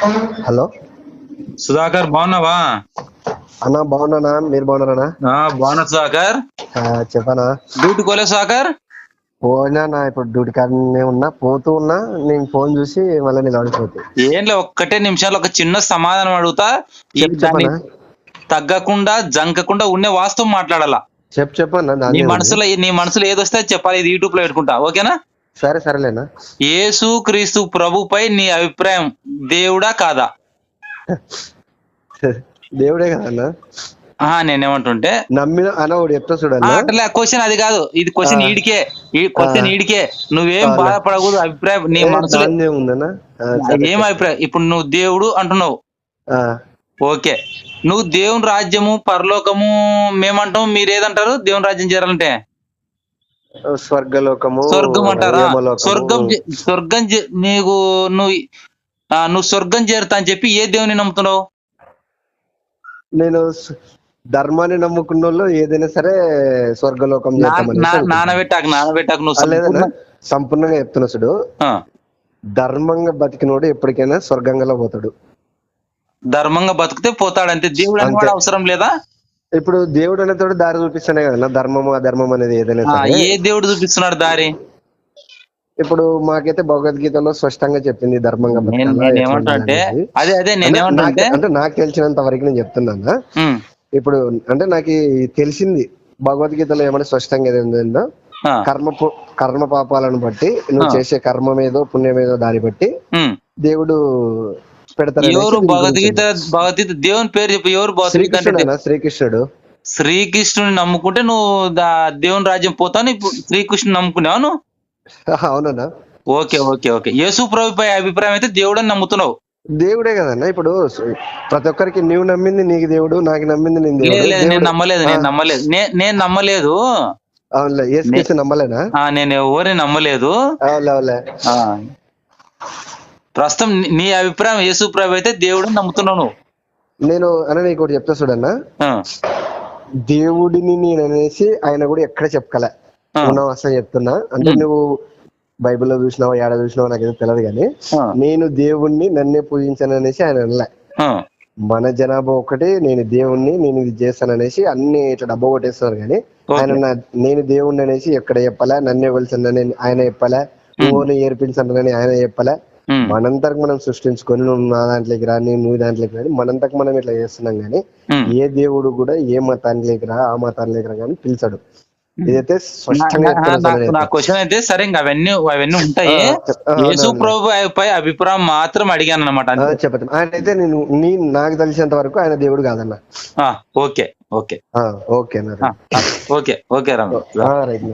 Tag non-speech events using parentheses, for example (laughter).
Hello. Sudhakar బాగున్నావా? అన్న బాగున్నానా? మీరు బాగున్నారా బాగున్నా సుధాకర్. చెప్పనా? డ్యూటీ కోలే సుధాకర్? పోయినా నా ఇప్పుడు డ్యూటీ కాడనే ఉన్నా పోతూ ఉన్నా నేను ఫోన్ చూసి మళ్ళీ నేను అడిగిపోతే ఏంలే ఒక్కటే నిమిషాలు ఒక చిన్న సమాధానం అడుగుతా. తగ్గకుండా జంకకుండా ఉండే వాస్తవం మాట్లాడాలా? చెప్పు చెప్పన్నా నీ మనసులో నీ మనసులో ఏదొస్తే చెప్పాలి ఇది యూట్యూబ్లో పెట్టుకుంటా. ఓకేనా? సరే సరేలేనా? యేసు క్రీస్తు ప్రభుపై నీ అభిప్రాయం దేవుడా కాదా? దేవుడే కదన్నా? ఆ నేనేమంటుంటే నమ్మిన అన్న ఒకటి చెప్తా చూడన్నా అట్లా క్వశ్చన్ అది కాదు. ఇది క్వశ్చన్. ఈడికే. ఈ క్వశ్చన్. ఈడికే. నువ్వేం. బాధపడకూడదు అభిప్రాయం నీ మనసులో. ఏం అభిప్రాయం? ఇప్పుడు నువ్వు దేవుడు అంటున్నావు. ఓకే. నువ్వు దేవుని రాజ్యము పరలోకము మేమంటాం మీరు ఏదంటారు దేవుని రాజ్యం చేరాలంటే? స్వర్గలోకము స్వర్గం అంటారా. స్వర్గం స్వర్గం నీకు నువ్వు నువ్వు స్వర్గం చేరుతా అని చెప్పి ఏ దేవుని నమ్ముతున్నావు? నేను ధర్మాన్ని నమ్ముకున్న వాళ్ళు ఏదైనా సరే స్వర్గలోకం నానబెట్టాక నానబెట్టాక నువ్వు సంపూర్ణంగా చెప్తున్నా చూడు. ధర్మంగా బతికినోడు ఎప్పటికైనా స్వర్గంగా పోతాడు. ధర్మంగా బతికితే దేవుడు అంతే. అనేవాడు అవసరం లేదా? ఇప్పుడు దేవుడు అనేతోడు దారి చూపిస్తానే కదా ధర్మము అధర్మం అనేది ఏదైనా ఏ దేవుడు చూపిస్తున్నాడు దారి ఇప్పుడు మాకైతే భగవద్గీతలో స్పష్టంగా చెప్పింది ధర్మంగా. అదే అదే అంటే నాకు- అంటే నాకు తెలిసినంత వరకు నేను చెప్తున్నాను ఇప్పుడు అంటే నాకు తెలిసింది భగవద్గీతలో ఏమైనా స్పష్టంగా ఏదో ఆ, కర్మ కర్మ పాపాలను బట్టి నువ్వు. చేసే కర్మం ఏదో పుణ్యం ఏదో దాన్ని బట్టి. దేవుడు పెడతాడు ఎవరు భగవద్గీత భగవద్గీత దేవుని పేరు చెప్పు ఎవరు శ్రీకృష్ణుడు శ్రీకృష్ణుడు. శ్రీకృష్ణుని నమ్ముకుంటే నువ్వు దేవుని రాజ్యం ఇప్పుడు శ్రీకృష్ణుని నమ్ముకున్నావు నువ్వు (laughs) అవునన్నా. Okay okay okay. యేసు ప్రభుపై అభిప్రాయం అయితే దేవుడు అని నమ్ముతున్నావు. దేవుడే కదన్నా ఇప్పుడు ప్రతి ఒక్కరికి నీవు నమ్మింది నీకు దేవుడు నాకు నమ్మింది నేను నేను నమ్మలేదు నేను. నమ్మలేదు. నేను నమ్మలేదు. అవునులే నమ్మలేనా? ఆ నేను ఎవరిని నమ్మలేదు. అవులే అవులే ఆ. ప్రస్తుతం నీ- అభిప్రాయం యేసు ప్రభు అయితే దేవుడు నమ్ముతున్నావు నువ్వు. నేను అన్న నీకు ఒకటి చెప్తా చూడన్నా దేవుడిని నేను అనేసి ఆయన కూడా ఎక్కడ చెప్పకలే. ఉన్నావు అసలు చెప్తున్నా. అంటే. నువ్వు బైబిల్లో చూసినావో ఏడ చూసినావో నాకు ఏదో తెలియదు కానీ నేను దేవుణ్ణి నన్నే పూజించాను అనేసి ఆయన అనలే. మన జనాభా ఒకటి నేను దేవుణ్ణి నేను ఇది చేస్తాను అనేసి అన్ని ఇట్లా డబ్బా కొట్టేస్తున్నారు కానీ. ఆయన నేను దేవుణ్ణి అనేసి ఎక్కడ చెప్పలే నన్నే కొలిచానని ఆయన చెప్పలే నువ్వు ఏర్పించానని ఆయన చెప్పలే. ఉమ్, మనంతకు మనం సృష్టించుకొని నువ్వు నా దాంట్లోకి రా నేను నువ్వు దాంట్లోకి రా అని మనంతకు మనం ఇట్లా చేస్తున్నాం కానీ ఉమ్. ఏ దేవుడు కూడా ఏ మతానికి రా ఆ మతానికి రా కానీ పిలిచాడు. ఇదైతే నా-. క్వశ్చన్ అయితే సరే ఇంకా అవన్నీ అవన్నీ ఉంటాయి. యేసు. ప్రభు పై అభిప్రాయం మాత్రం అడిగాను అనమాట చెప్పండి ఆయన అయితే నేను నీ నాకు తెలిసినంత వరకు ఆయన దేవుడు కాదన్న. Okay okay. Okay okay okay Ram. Right